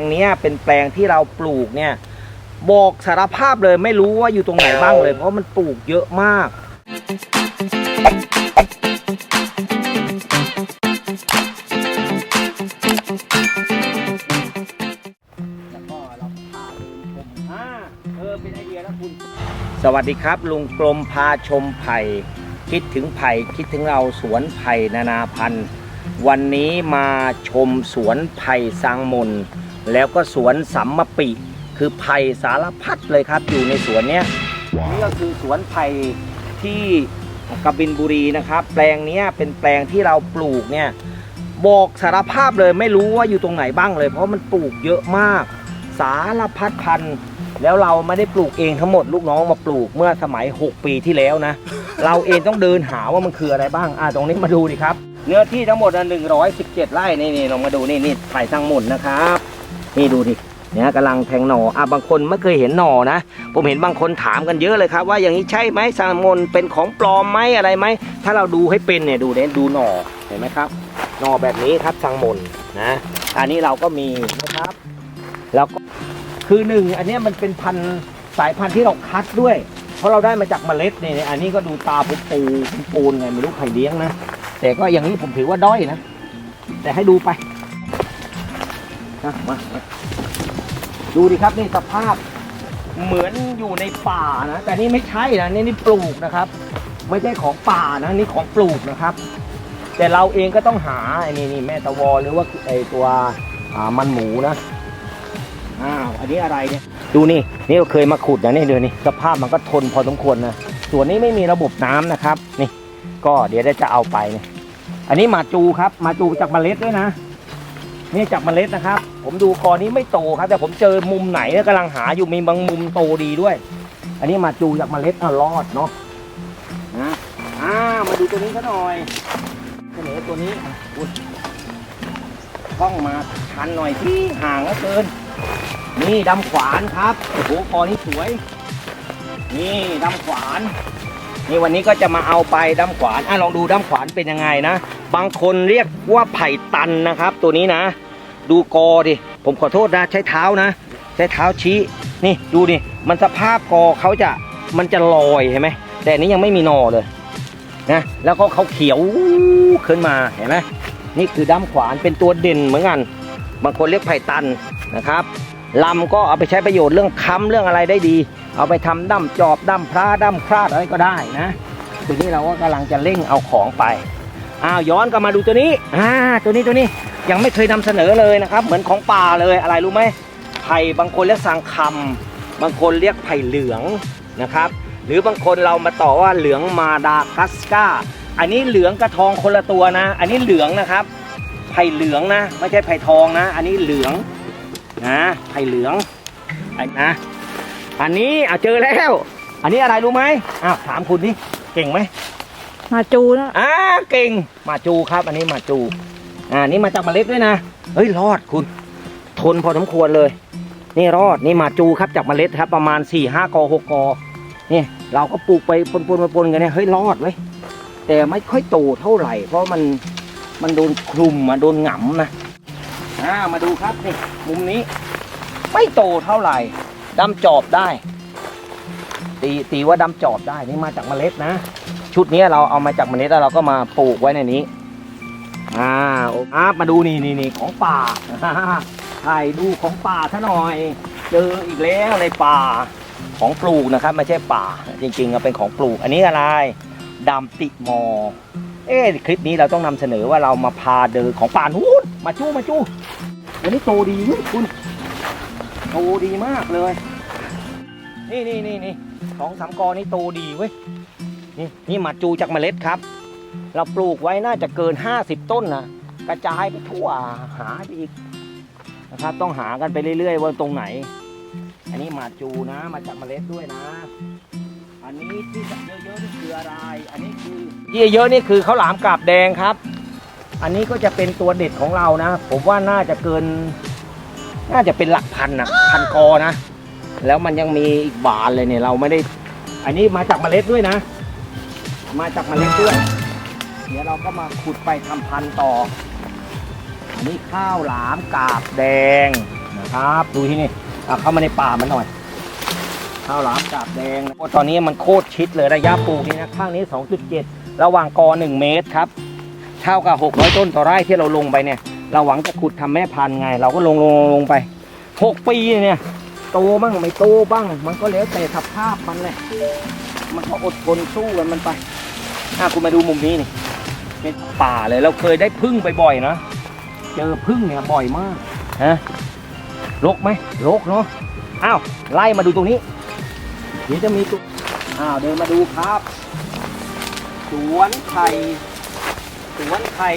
งนี้เป็นแปลงที่เราปลูกเนี่ย บอกสารภาพเลยไม่รู้ว่าอยู่ตรงไหนบ้างเลย เพราะมันปลูกเยอะมาก แล้วก็เราพาลุงชมอ่าเออเป็นไอเดียแล้วคุณสวัสดีครับ ลุงกลมพาชมไผ่คิดถึงไผ่คิดถึงเราสวนไผ่นานาพันธุ์ วันนี้มาชมสวนไผ่สร้างมน แล้วก็สวนสัมมปิคือไผ่สารพัดเลยครับ อยู่ในสวนเนี้ยนี่ก็คือสวนไผ่ที่กบินบุรีนะครับ แปลงเนี้ยเป็นแปลงที่เราปลูกเนี่ยบอกสารภาพเลยไม่รู้ว่าอยู่ตรงไหนบ้างเลย เพราะมันปลูกเยอะมาก สารพัดพันธุ์แล้วเราไม่ได้ปลูกเองทั้งหมดลูกน้องมาปลูกเมื่อสมัย 6 ปีที่แล้วนะ เราเองต้องเดินหาว่ามันคืออะไรบ้างอ่าตรงนี้มาดูดิครับ เนื้อที่ทั้งหมดหนึ่งร้อยสิบเจ็ดไร่นี่นี่ลองมาดูนี่นี่ไผ่ทั้งหมดนะครับ นี่ดูดิเนี่ยกำลังแทงหน่ออะบางคนไม่เคยเห็นหน่อนะ ผมเห็นบางคนถามกันเยอะเลยครับ ว่าอย่างนี้ใช่ไหมสางมนเป็นของปลอมไหมอะไรไหม ถ้าเราดูให้เป็นเนี่ยดูเนี่ยดูหน่อเห็นไหมครับ หน่อแบบนี้ครับสังมนนะอันนี้เราก็มีนะครับ แล้วก็คือหนึ่งอันนี้มันเป็นพันสายพันธุ์ที่เราคัดด้วย เพราะเราได้มาจากเมล็ดเนี่ยอันนี้ก็ดูตาปูปูปูนไงไม่รู้ใครเลี้ยงนะแต่ก็อย่างนี้ผมถือว่าด้อยนะ แต่ให้ดูไปนะมา ดูดิครับนี่สภาพเหมือนอยู่ในป่านะ แต่นี่ไม่ใช่นะนี่นี่ปลูกนะครับ ไม่ใช่ของป่านะนี่ของปลูกนะครับ แต่เราเองก็ต้องหาไอ้นี่นี่แม่ตะวอหรือว่าไอ้ตัวอ่ามันหมูนะอ้าวอันนี้อะไรเนี่ยดูนี่นี่เราเคยมาขุดนะนี่เดี๋ยวนี่สภาพมันก็ทนพอสมควรนะส่วนนี้ไม่มีระบบน้ำนะครับ นี่ ก็เดี๋ยวได้จะเอาไปเนี่ยอันนี้มาจูครับ มาจูจากเมล็ดด้วยนะ นี่จากเมล็ดนะครับ ผมดูคอนี้ไม่โตครับ แต่ผมเจอมุมไหนเนี่ยกำลังหาอยู่มีบางมุมโตดีด้วย อันนี้มาจูจากเมล็ดอะรอดเนาะนะอ่ามาดูตัวนี้ก็หน่อยเสนอตัวนี้อะอุ๊ยกล้องมาชันหน่อยที่ห่างเหลือเกิน นี่ดำขวานครับโอ้โหคอนี้สวย นี่ดำขวานนี่วันนี้ก็จะมาเอาไปด้ามขวานอะลองดูด้ามขวานเป็นยังไงนะ บางคนเรียกว่าไผ่ตันนะครับ ตัวนี้นะ ดูกอดิ ผมขอโทษนะ ใช้เท้านะ ใช้เท้าชี้ นี่ดูดิ มันสภาพกอเขาจะ มันจะลอยเห็นไหม แต่นี้ยังไม่มีหนอเลยนะ แล้วก็เขาเขียวขึ้นมา เห็นไหมนี่คือด้ามขวานเป็นตัวเด่นเหมือนกัน บางคนเรียกไผ่ตันนะครับลำก็เอาไปใช้ประโยชน์เรื่องค้ำเรื่องอะไรได้ดี เอาไปทำด้ำจอบด้ำพระด้ำคราดอะไรก็ได้นะตัวนี้เราก็กำลังจะเร่งเอาของไป อ้าวย้อนกลับมาดูตัวนี้อ่าตัวนี้ตัวนี้ยังไม่เคยนำเสนอเลยนะครับ เหมือนของป่าเลยอะไรรู้ไหมไผ่บางคนเรียกสังคำบางคนเรียกไผ่เหลืองนะครับ หรือบางคนเรามาต่อว่าเหลืองมาดากัสกาอันนี้เหลืองกระทองคนละตัวนะ อันนี้เหลืองนะครับ ไผ่เหลืองนะไม่ใช่ไผ่ทองนะ อันนี้เหลืองนะไผ่เหลืองไอ้นะอันนี้อะเจอแล้ว อันนี้อะไรรู้ไหมอ้าวถามคุณดิเก่งไหม มาจูนะอ่าเก่งมาจูครับ อันนี้มาจู อ่านี่มาจากเมล็ดด้วยนะเฮ้ยรอดคุณ ทนพอสมควรเลย นี่รอดนี่มาจูครับจากเมล็ดครับ ประมาณ4ี่ห้ากอหกกอนี่เราก็ปลูกไปปนปนๆปนกันเนี่ยเฮ้ยรอดเว้ยแต่ไม่ค่อยโตเท่าไหร่ เพราะมันมันโดนคลุมมาโดนหงำนะอ่ามาดูครับนี่มุมนี้ ไม่โตเท่าไหร่ดำจอบได้ตีตีว่าดำจอบได้นี่มาจากเมล็ดนะ ชุดนี้เราเอามาจากเมล็ดแล้วเราก็มาปลูกไว้ในนี้ อ่าอ่ามาดูนี่นี่นี่ของป่าถ่ายดูของป่าซะหน่อย เจออีกแล้วในป่าของปลูกนะครับไม่ใช่ป่า จริงๆเป็นของปลูก อันนี้อะไรดำติมอ เอ๊คลิปนี้เราต้องนำเสนอว่าเรามาพาเดินของป่านู้นมาจู้มาจู้วันนี้โตดีคุณโตดีมากเลย นี่นี่นี่นี่สองสามกอนี่โตดีเว้ย นี่นี่มาจูจากเมล็ดครับ เราปลูกไว้น่าจะเกิน 50 ต้นนะกระจายไปทั่วหาไปอีกนะครับ ต้องหากันไปเรื่อยๆว่าตรงไหน อันนี้มาจูนะมาจากเมล็ดด้วยนะ อันนี้ที่เยอะๆนี่คืออะไร อันนี้คือที่เยอะๆนี่คือข้าวหลามกาบแดงครับ อันนี้ก็จะเป็นตัวเด็ดของเรานะ ผมว่าน่าจะเกิน น่าจะเป็นหลักพันนะพันกอนะ แล้วมันยังมีอีกบานเลยเนี่ยเราไม่ได้ อันนี้มาจากเมล็ดด้วยนะ มาจากเมล็ดด้วย เดี๋ยวเราก็มาขุดไปทำพันธุ์ต่อ อันนี้ข้าวหลามกาบแดงนะครับ ดูที่นี่อเข้ามาในป่ามันหน่อย ข้าวหลามกาบแดงนะตอนนี้มันโคตรชิดเลยระยะปลูกนี่นะข้างนี้ 2.7 ระหว่างกอ 1 เมตรครับเท่ากับ 600 ต้นต่อไร่ที่เราลงไปเนี่ยเราหวังจะขุดทำแม่พันธุ์ไง เราก็ลงลงลงลงไป 6 ปีเนี่ยโตบ้างไม่โตบ้าง มันก็แล้วแต่สภาพมันแหละ มันก็อดทนสู้กันมันไปอะคุณมาดูมุมนี้นี่เป็นป่าเลยเราเคยได้พึ่งไปบ่อยนะเจอพึ่งเนี่ยบ่อยมากฮะรกไหมรกเนาะอ้าวไล่มาดูตรงนี้เดี๋ยวจะมีตัวอ้าวเดินมาดูครับสวนไผ่สวนไผ่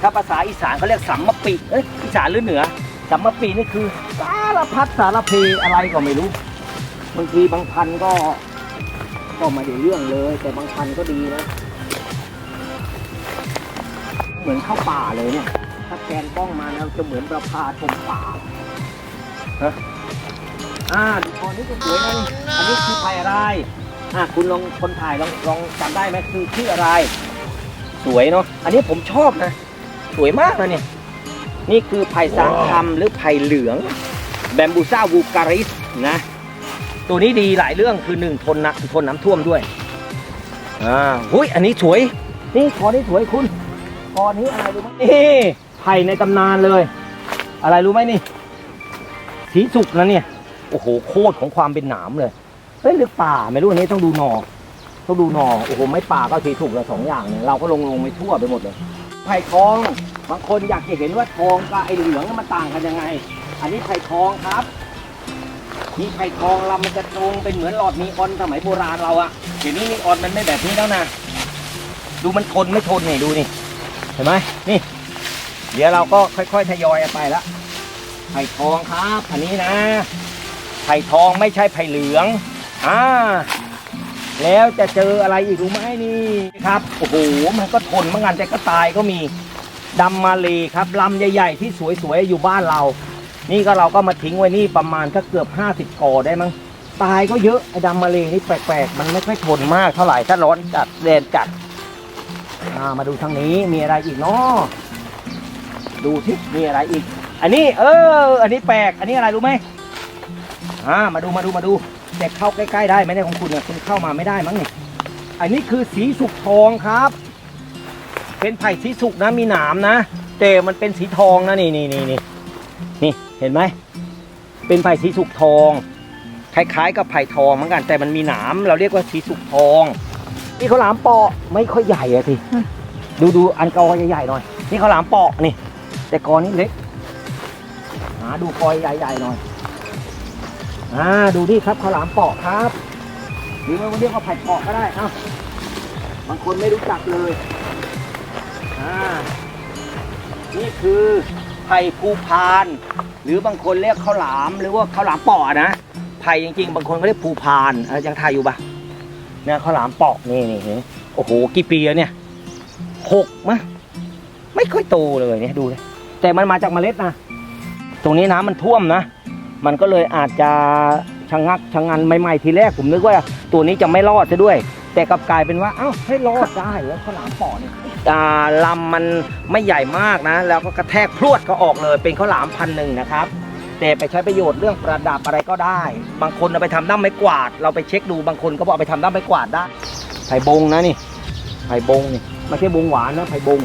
ถ้าภาษาอีสานเขาเรียกสัมมะปีเอ้ยอีสานหรือเหนือสัมมะปีนี่คือสารพัดสารเพอะไรก็ไม่รู้บางทีบางพันก็ ก็ไม่ได้เรื่องเลย แต่บางพันธุ์ก็ดีนะ เหมือนเข้าป่าเลยเนี่ย ถ้าแกนกล้องมาแล้วจะเหมือนประพาชมป่าฮะอ่าดูตอนนี้ก็สวยนะนี่อันนี้คือไผ่อะไรอะคุณลองคนถ่ายลองลองจำได้ไหมคือชื่ออะไร สวยเนาะอันนี้ผมชอบนะ สวยมากนะเนี่ย นี่คือไผ่สางคำหรือไผ่เหลือง แบมบูซ่าวูการิสนะ ตัวนี้ดีหลายเรื่องคือหนึ่งทนนะทนน้ำท่วมด้วยอ่าหุ้ยอันนี้สวย นี่คอนี้สวยคุณคอนี้อะไรรู้ไหมนี่ไผ่ในตำนานเลย อะไรรู้ไหมนี่ สีสุกนะเนี่ยโอ้โหโคตรของความเป็นหนามเลยเฮ้ยหรือป่าไม่รู้อันนี้ต้องดูหนอต้องดูหนอโอ้โหไม่ป่าก็สีถูกละสองอย่างเนี่ยเราก็ลงลงไปทั่วไปหมดเลยไผ่ทองบางคนอยากจะเห็นว่าทองกับไอ้เหลืองมันต่างกันยังไง อันนี้ไผ่ทองครับ นี่ไผ่ทองเรามันจะตรงเป็นเหมือนหลอดนีออนสมัยโบราณเราอะเดี๋ยวนี้นีออนมันไม่แบบนี้แล้วนะ ดูมันทนไม่ทนนี่ดูนี่ เห็นไหมนี่ เดี๋ยวเราก็ค่อย ๆ ทยอยไปละไผ่ทองครับ อันนี้นะ ไผ่ทองไม่ใช่ไผ่เหลือง อ่า แล้วจะเจออะไรอีกรู้ไหมนี่ครับ โอ้โห มันก็ทนเหมือนกันแต่ก็ตายก็มีดำมาเลยครับลำใหญ่ ๆ ที่สวยๆอยู่บ้านเรา นี่ก็เราก็มาทิ้งไว้นี่ประมาณก็เกือบ 50กอได้มั้งตายก็เยอะไอ้ดำมาเลยนี่แปลกๆ มันไม่ค่อยทนมากเท่าไหร่ถ้าร้อนจัดแดดจัดามาดูทางนี้มีอะไรอีกเนาะดูที่มีอะไรอีก อันนี้ เออ อันนี้แปลก อันนี้อะไรรู้ไหมอ่ามาดูมาดูมาดูแต่เข้าใกล้ๆได้ไหมเนี่ยของคุณเนี่ยคุณเข้ามาไม่ได้มั้งนี่อันนี้คือสีสุกทองครับ เป็นไผ่สีสุกนะมีหนามนะแต่มันเป็นสีทองนะนี่นี่นี่นี่ เห็นไหม เป็นไผ่สีสุกทอง คล้ายๆ กับไผ่ทองเหมือนกัน แต่มันมีหนามเราเรียกว่าสีสุกทอง นี่ข้าวหลามเปาะไม่ค่อยใหญ่อะสิดูดูอันกอใหญ่ๆหน่อย นี่ข้าวหลามเปาะนี่ แต่กอนี้เล็กหาดูกอใหญ่ๆหน่อยอ่าดูนี่ครับข้าวหลามเปาะครับหรือว่าเรียกว่าไผ่เปาะก็ได้เอ้าบางคนไม่รู้จักเลยอ่านี่คือ ไผ่ภูพาน หรือบางคนเรียกข้าวหลามหรือว่าข้าวหลามปาะนะไผ่จริงๆ บางคนเขาเรียกภูพานเออยังทายอยู่ปะเนี่ยข้าวหลามปาะนี่นี่เห็นโอ้โหกี่ปีแล้วเนี่ยหกมะไม่ค่อยโตเลยเนี่ยดูเลยแต่มันมาจากเมล็ดนะตรงนี้น้ำมันท่วมนะ มันก็เลยอาจจะชะงักชะงันใหม่ๆทีแรกผมนึกว่าตัวนี้จะไม่รอดซะด้วย แต่กลับกลายเป็นว่าเอ้าให้รอดได้แล้วข้าวหลามปอเนี่ยอ่าลำมันไม่ใหญ่มากนะ แล้วก็กระแทกพรวดก็ออกเลยเป็นข้าวหลามพันหนึ่งนะครับแต่ไปใช้ประโยชน์เรื่องประดับอะไรก็ได้ บางคนเอาไปทำด้ามไม้กวาด เราไปเช็คดูบางคนก็บอกเอาไปทำด้ามไม้กวาดได้ไผ่บงนะนี่ไผ่บงนี่ไม่ใช่บงหวานนะไผ่บง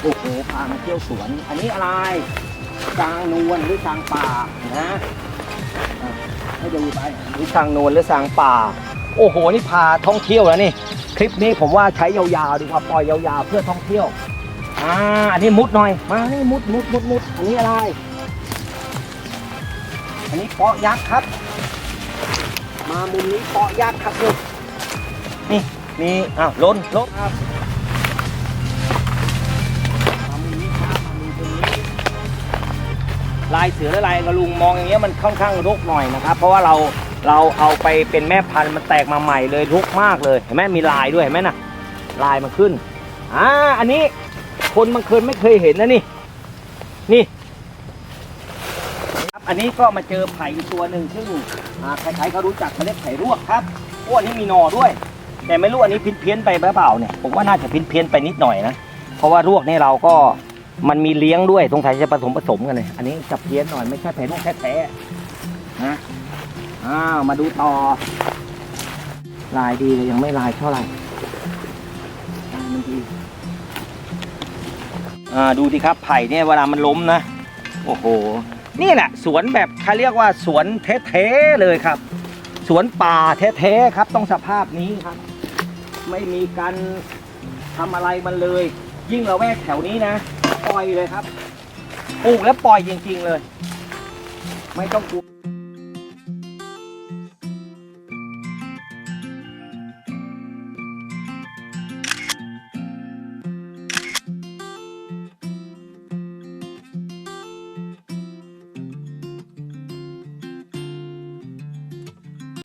โอ้โหพามาเที่ยวสวน อันนี้อะไรจางนวลหรือจางป่านะให้ดูไปนี่จางนวลหรือจางป่า โอ้โห นี่พาท่องเที่ยวแล้วนี่ คลิปนี้ผมว่าใช้ยาวๆดีกว่าปล่อยยาวๆเพื่อท่องเที่ยว อ่า อันนี้มุดหน่อย มา นี่มุดมุดมุดมุดอันนี้อะไร อันนี้เปาะยักษ์ครับ มามุมนี้เปาะยักษ์ครับลูนี่ มี อ้าวล้นล้นครับนี้ลายเสือและลายกระลุงมองอย่างเงี้ยมันค่อนข้างรกหน่อยนะครับ เพราะว่าเรา เราเอาไปเป็นแม่พันธุ์มันแตกมาใหม่เลยรกมากเลยเห็นไหมมีลายด้วยเห็นไหมน่ะลายมันขึ้นอ่าอันนี้คนบางคนไม่เคยเห็นนะนี่ นี่ครับอันนี้ก็มาเจอไผ่ตัวหนึ่งซึ่งอ่าใครๆเขารู้จักเขาเรียกไผ่รวกครับโอ้อันนี้มีหนอด้วย แต่ไม่รู้อันนี้พินเพี้ยนไปหรือเปล่าเนี่ยผมว่าน่าจะพินเพี้ยนไปนิดหน่อยนะเพราะว่ารวกนี่เราก็มันมีเลี้ยงด้วยสงสัยจะผสมผสมกันเลยอันนี้จะเพี้ยนหน่อยไม่ใช่แผ่นลูกแท้ๆนะ อ้าวมาดูต่อ ลายดีเลยยังไม่ลายเท่าไหร่ลายมันดีอ่าดูดิครับไผ่เนี่ยเวลามันล้มนะ โอ้โห นี่แหละ สวนแบบเขาเรียกว่าสวนเท่ๆเลยครับ สวนป่าแท้ๆครับ ต้องสภาพนี้ครับ ไม่มีการทำอะไรมันเลย ยิ่งเราแวกแถวนี้นะ ปล่อยเลยครับปลูกแล้วปล่อยจริง ๆ เลย ไม่ต้องกลัว